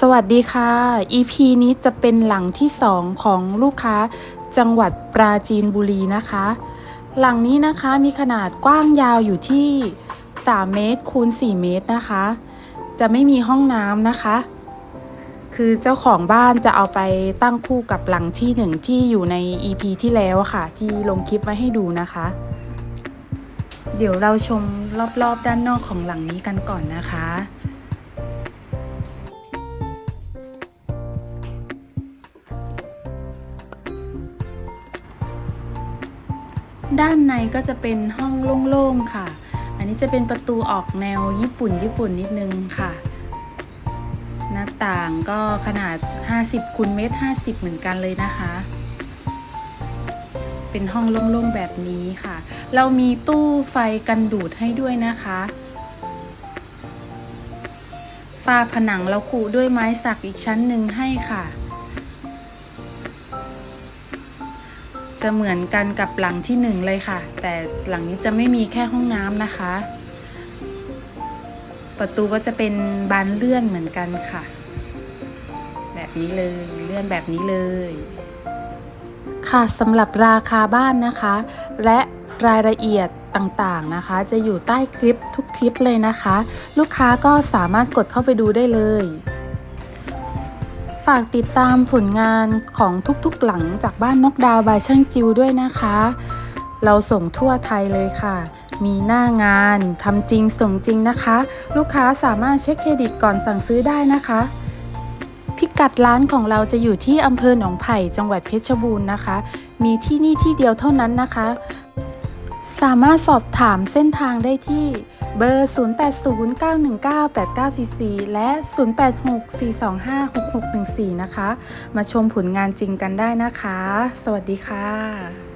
สวัสดีค่ะ EP นี้จะเป็นหลังที่ 2 ของลูกค้าจังหวัดปราจีนบุรีนะคะ หลังนี้นะคะมีขนาดกว้างยาวอยู่ที่ 3 เมตรคูณ 4 เมตรนะคะ จะไม่มีห้องน้ำนะคะ คือเจ้าของบ้านจะเอาไปตั้งคู่กับหลังที่หนึ่งที่อยู่ใน EP ที่แล้วค่ะ ที่ลงคลิปไว้ให้ดูนะคะ เดี๋ยวเราชมรอบๆด้านนอกของหลังนี้กันก่อนนะคะ ด้านในก็จะเป็นห้องโล่งๆค่ะ อันนี้จะเป็นประตูออกแนวญี่ปุ่นญี่ปุ่นนิดนึงค่ะ หน้าต่างก็ขนาด 50คูณเมตร50 เหมือนกันเลยนะคะ เป็นห้องโล่งๆแบบนี้ค่ะ เรามีตู้ไฟกันดูดให้ด้วยนะคะฝ้าผนังเราขูด้วยไม้สักอีกชั้นหนึ่งให้ค่ะ จะเหมือนกันกับหลังที่หนึ่งเลยค่ะ แต่หลังนี้จะไม่มีแค่ห้องน้ำนะคะ ประตูก็จะเป็นบานเลื่อนเหมือนกันค่ะ แบบนี้เลยเลื่อนแบบนี้เลย ค่ะสำหรับราคาบ้านนะคะ และรายละเอียดต่างๆนะคะ จะอยู่ใต้คลิปทุกคลิปเลยนะคะ ลูกค้าก็สามารถกดเข้าไปดูได้เลย ฝากติดตามผลงานของทุกๆหลังจากบ้านนกดาวบายช่างจิวด้วยนะคะ เราส่งทั่วไทยเลยค่ะ มีหน้างานทำจริงส่งจริงนะคะ ลูกค้าสามารถเช็คเครดิตก่อนสั่งซื้อได้นะคะ พิกัดร้านของเราจะอยู่ที่อำเภอหนองไผ่จังหวัดเพชรบูรณ์นะคะ มีที่นี่ที่เดียวเท่านั้นนะคะ สามารถสอบถามเส้นทางได้ที่ เบอร์ 0809198944 และ 0864256614 นะคะ มาชมผลงานจริงกันได้นะคะ สวัสดีค่ะ